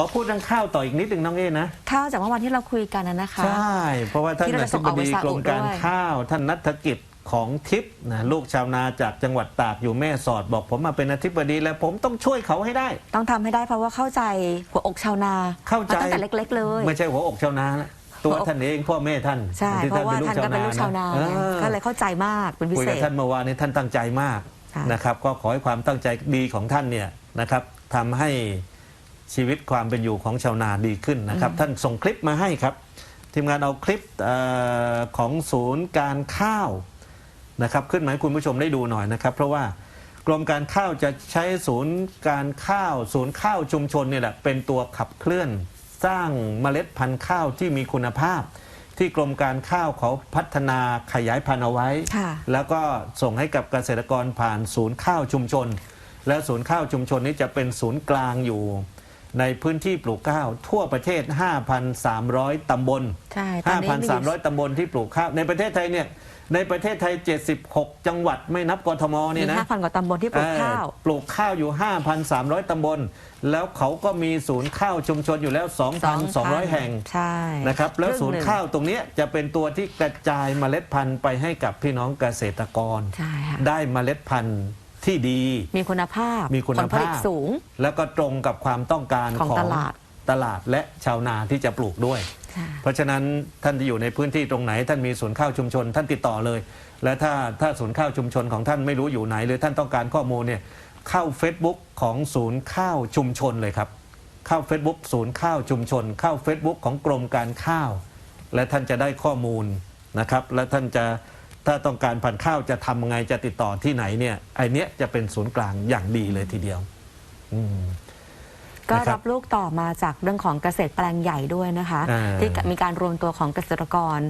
ขอพูดเรื่องข้าวต่ออีกนิดหนึ่งน้องเอ้นะข้าวจากเมื่อวานที่เราคุยกันนะนะคะ ใช่ เพราะว่าท่านที่เราอจะธิส่งบออกไปดีซาอุกรมการด้วย ข้าว ท่านนัฐกิจของทิพย์นะลูกชาวนาจากจังหวัดตากอยู่แม่สอดบอกผมมาเป็นอธิบดีแล้วผมต้องช่วยเขาให้ได้ ต้องทำให้ได้เพราะว่าเข้าใจหัวอกชาวนาเข้าใจ มตั้งแต่เล็ก ๆ เลย ไม่ใช่หัวอกชาวนานะตัวหัวอก ท่านเองพ่อแม่ท่านใช่ที่เพราะว่าท่านก็เป็นลูกชาวนาเออ ก็เลยเข้าใจมากเป็นพิคุยเศกับษ ท่านเมื่อวานนี้ท่านตั้งใจมากค่ะนะครับ ก็ขอให้ความตั้งใจดีของท่านเนี่ยนะครับทำให้ ชีวิตความเป็นอยู่ของชาวนาดีขึ้นนะครับ ท่านส่งคลิปมาให้ครับ ทีมงานเอาคลิปเออของศูนย์การข้าวนะครับขึ้นมาให้คุณผู้ชมได้ดูหน่อยนะครับ เพราะว่ากรมการข้าวจะใช้ศูนย์การข้าว ศูนย์ข้าวชุมชนเนี่ยแหละเป็นตัวขับเคลื่อนสร้างเมล็ดพันธุ์ข้าวที่มีคุณภาพ ที่กรมการข้าวเขาพัฒนาขยายพันธุ์เอาไว้ค่ะแล้วก็ส่งให้กับเกษตรกรผ่านศูนย์ข้าวชุมชน และศูนย์ข้าวชุมชนนี้จะเป็นศูนย์กลางอยู่ ในพื้นที่ปลูกข้าว ทั่วประเทศ 5,300 ตำบล ใช่ตอนนี้มี5,300 ตำบลที่ปลูกข้าว ในประเทศไทยเนี่ยในประเทศไทย 76 จังหวัดไม่นับกทมมีเนี่ยนะห้าพันกว่าตำบลที่ปลูกข้าว เออปลูกข้าวอยู่ 5,300 ตำบล แล้วเขาก็มีศูนย์ข้าวชุมชนอยู่แล้ว 2,200 แห่งใช่นะครับ แล้วครึ่งศูนหย์งข้าวตรงเนี้ยจะเป็นตัวที่กระจายเมล็ดพันธุ์ไปให้กับพี่น้องเกษตรกร ใช่ค่ะ ได้เมล็ดพันธุ์ ที่ดี มีคุณภาพมีคุณผลผลิตภาพสูง แล้วก็ตรงกับความต้องการของตลาด ตลาดและชาวนาที่จะปลูกด้วยใช่เพราะฉะนั้นท่านที่อยู่ในพื้นที่ตรงไหน ท่านมีศูนย์ข้าวชุมชน ท่านติดต่อเลย และถ้าถ้าศูนย์ข้าวชุมชนของท่านไม่รู้อยู่ไหน หรือท่านต้องการข้อมูลเนี่ยเข้า Facebook ของศูนย์ข้าวชุมชนเลยครับ เข้า Facebook ศูนย์ข้าวชุมชน เข้า Facebook ของกรมการข้าว และท่านจะได้ข้อมูลนะครับ และท่านจะ ถ้าต้องการพันธุ์ข้าวจะทำไงจะติดต่อที่ไหนเนี่ยไอเนี้ยจะเป็นศูนย์กลางอย่างดีเลยทีเดียวอืม ก็นะครับรับลูกต่อมาจากเรื่องของเกษตรแปลงใหญ่ด้วยนะคะ อ่า ที่มีการรวมตัวของเกษตรกร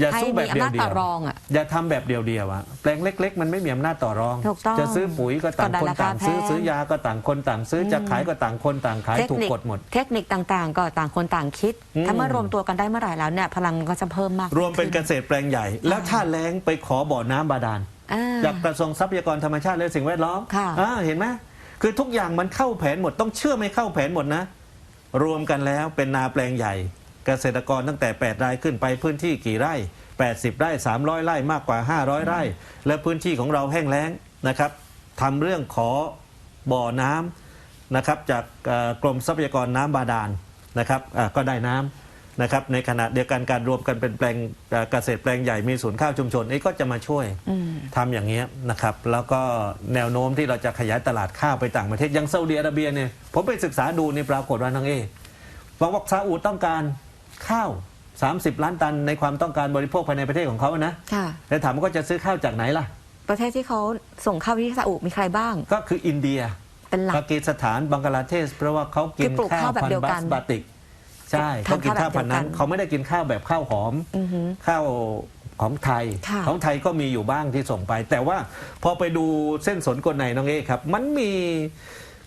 อย่าให้สู้แบบมีเดียวอำนาจเดีต่ยอวรองอะอย่าทำแบบเดียวเดียวอะแปลงเล็ก ๆ มันไม่มีอำนาจต่อรองถูกต้องจะซื้อปุ๋ยก็ต่างก็ได้คนราคาต่างซื้อแพงซื้อยาก็ต่างคนต่างซื้ออมจะขายก็ต่างคนต่างขายเทคถูกนิคกฎหมด เทคนิคต่างๆ ก็ต่างคนต่างคิดอืมถ้ามารวมตัวกันได้เมื่อไหร่แล้วเนี่ยพลังก็จะเพิ่มมาก รวมเป็นเกขึ้ษตรแปลงใหญ่ แล้วถ้าแล้งไปขอบ่อน้ำบาดาลอ่าจากกระทรวงทรัพยากรธรรมชาติและสิ่งแวดล้อมค่ะอ่าเห็นไหมคือทุกอย่างมันเข้าแผนหมดต้องเชื่อไม่เข้าแผนหมดนะ รวมกันแล้วเป็นนาแปลงใหญ่ เกษตรกรตั้งแต่8รายขึ้นไปพื้นที่กี่ไร่ 80 ไร่ 300 ไร่มากกว่า 500 ไร่ และพื้นที่ของเราแห้งแล้งนะครับทำเรื่องขอบ่อน้ำนะครับจากเอ่อกรมทรัพยากรน้ำบาดาลนะครับอ่าก็ได้น้ำนะครับในขณะเดียวกันการรวมกันเป็นแปลงเอ่อเกษตรแปลงใหญ่มีศูนย์ข้าวชุมชนนี่ก็จะมาช่วยอืมทำอย่างนี้ยนะครับ แล้วก็แนวโน้มที่เราจะขยายตลาดข้าวไปต่างประเทศอย่างซาอุดิอาระเบียเนี่ยผมไปศึกษาดูในปรากฏว่าน้องเอบอกว่าซาอุต้องการ ข้าว 30 ล้านตันในความต้องการบริโภคภายในประเทศของเขานะค่ะ แล้วถามว่าก็จะซื้อข้าวจากไหนล่ะ ประเทศที่เขาส่งเข้าที่ซาอุมีใครบ้าง ก็คืออินเดียเป็นหลักปากีสถานบังกลาเทศ เพราะว่าเขากินคือปลูกข้าข้าววแบบพันเดียวธุ์กับานสบาติก ใช่ทาเขานกินข้าวข้าวพันธุ์นั้นแบบเดียวกัน เขาไม่ได้กินข้าวแบบข้าวหอม อือหือ ข้าวของไทย ค่ะของไทยก็มีอยู่บ้างที่ส่งไป แต่ว่าพอไปดูเส้นสนกลในน้องเอครับ มันมี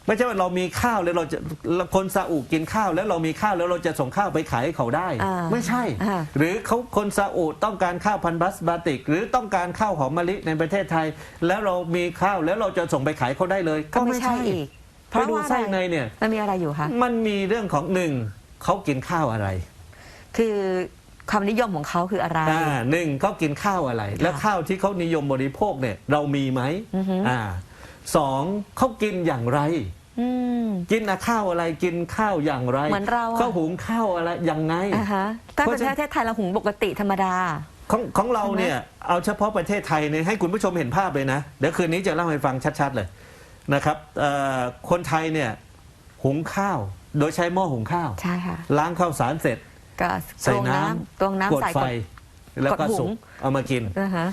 ไม่ใช่ว่าเรามีข้าวแล้วเราจะคนซาอุกินข้าวแล้วเรามีข้าวแล้วเราจะส่งข้าวไปขายให้เขาได้ อ่าไม่ใช่ อ่า หรือเขาคนซาอุต้องการข้าวพันธุ์บัสบาติก หรือต้องการข้าวหอมมะลิในประเทศไทย แล้วเรามีข้าวแล้วเราจะส่งไปขายเขาได้เลยก็ไม่ใช่อีกเพไปราะดูว่าอะไส้ไรในเนี่ย มันมีอะไรอยู่คะ มันมีเรื่องของหนึ่งเขากินข้าวอะไรคือความนิยมของเขาคืออะไร อ่าหนึ่งเขากินข้าวอะไร แล้วข้าวที่เขานิยมบริโภคเนี่ยเรามีไหมอือฮึ อ่าสองเขากินอย่างไร อืม กินอะข้าวอะไรกินข้าวอย่างไรเหมือนเราอะเขาหุงข้าวอะไรยังไง อ่าฮะแต่เพปราะระฉะนั้นเทศไทยเราหุงปกติธรรมดา ของของเราใช่ไหมเนี่ยเอาเฉพาะประเทศไทยเนี่ยให้คุณผู้ชมเห็นภาพเลยนะ เดี๋ยวคืนนี้จะเล่าให้ฟังชัดๆเลยนะครับเอ่อคนไทยเนี่ยหุงข้าวโดยใช้หม้อหุงข้าว ใช่ค่ะ ล้างข้าวสารเสร็จก็ใส่ตวงน้ตวงำน้ำกดใส่ไฟกด แล้วก็กดหุง สุกเอามากินอ่าฮะ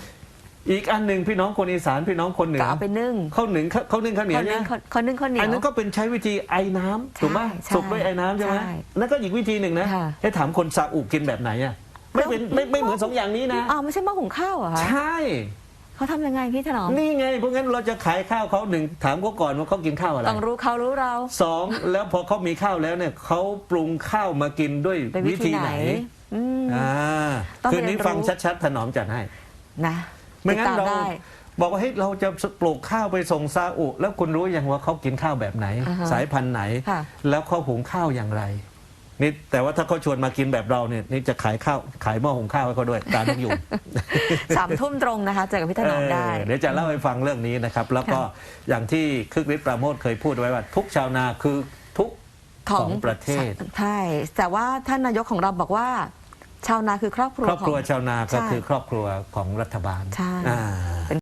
อีกอันหนึ่งพี่น้องคนอีสานพี่น้องคนเหนืก็อเอาไปนึ่งข้าวหนึ่งข้าวนึ่งข้าวเหนียควนนึ่เนี่งยคนคนนึ่งข้าวเหนียว อันนั้นก็เป็นใช้วิธีไอ้น้ำถูกไหมใช่สุกด้วยไอ้น้ำใช่ไหมใช่นั่นก็อีกวิธีหนึ่งนะค่ะให้ถามคนซาอุกินแบบไหนอะไม่เป็นไม่ไม่เหมือนสองอย่างนี้นะอ้าวไม่ใช่หม้อหุงข้าวเหรอคะใช่ เขาทำยังไงพี่ถนอมนี่ไงเพราะงั้นเราจะขายข้าวเขาหนึ่งถามเขาก่อนว่าเขากินข้าวอะไรต้องรู้เขารู้เรา สองแล้วพอเขามีข้าวแล้วเนี่ยเขาปรุงข้าวมากินด้วยเป็นวิวิธีธีไหไหนนอืม อ่าต้องคืนนี้เรียนรู้ ฟังชัดๆถนอมจัดให้ นะ ไม่งั้นติดตเราได้บอกว่าเฮ้ยเราจะปลูกข้าวไปส่งซาอุ แล้วคุณรู้ยังว่าเขากินข้าวแบบไหน อ่าฮะสายพันธุ์ไหน ค่ะ แล้วเขาหุงข้าวอย่างไรนี่แต่ว่าถ้าเขาชวนมากินแบบเราเนี่ยนี่จะขายข้าวขายหม้อหุงข้าวให้เขาด้วยตาทุกอยู่ สามทุ่มตรงนะคะ เจอกับพี่ถนอมได้ เออเดี๋ยวจะเล่าให้ฟังเรื่องนี้นะครับ แล้วก็อย่างที่คึกฤทธิ์ปราโมทเคยพูดไว้ว่า ทุกชาวนาคือทุกของประเทศ ใช่แต่ว่าท่านนายกของเราบอกว่า ชาวนาคือครอบครัวครอบครัวของ ชาวนาก็ใช่คือครอบครัวของรัฐบาลใช่ อ่า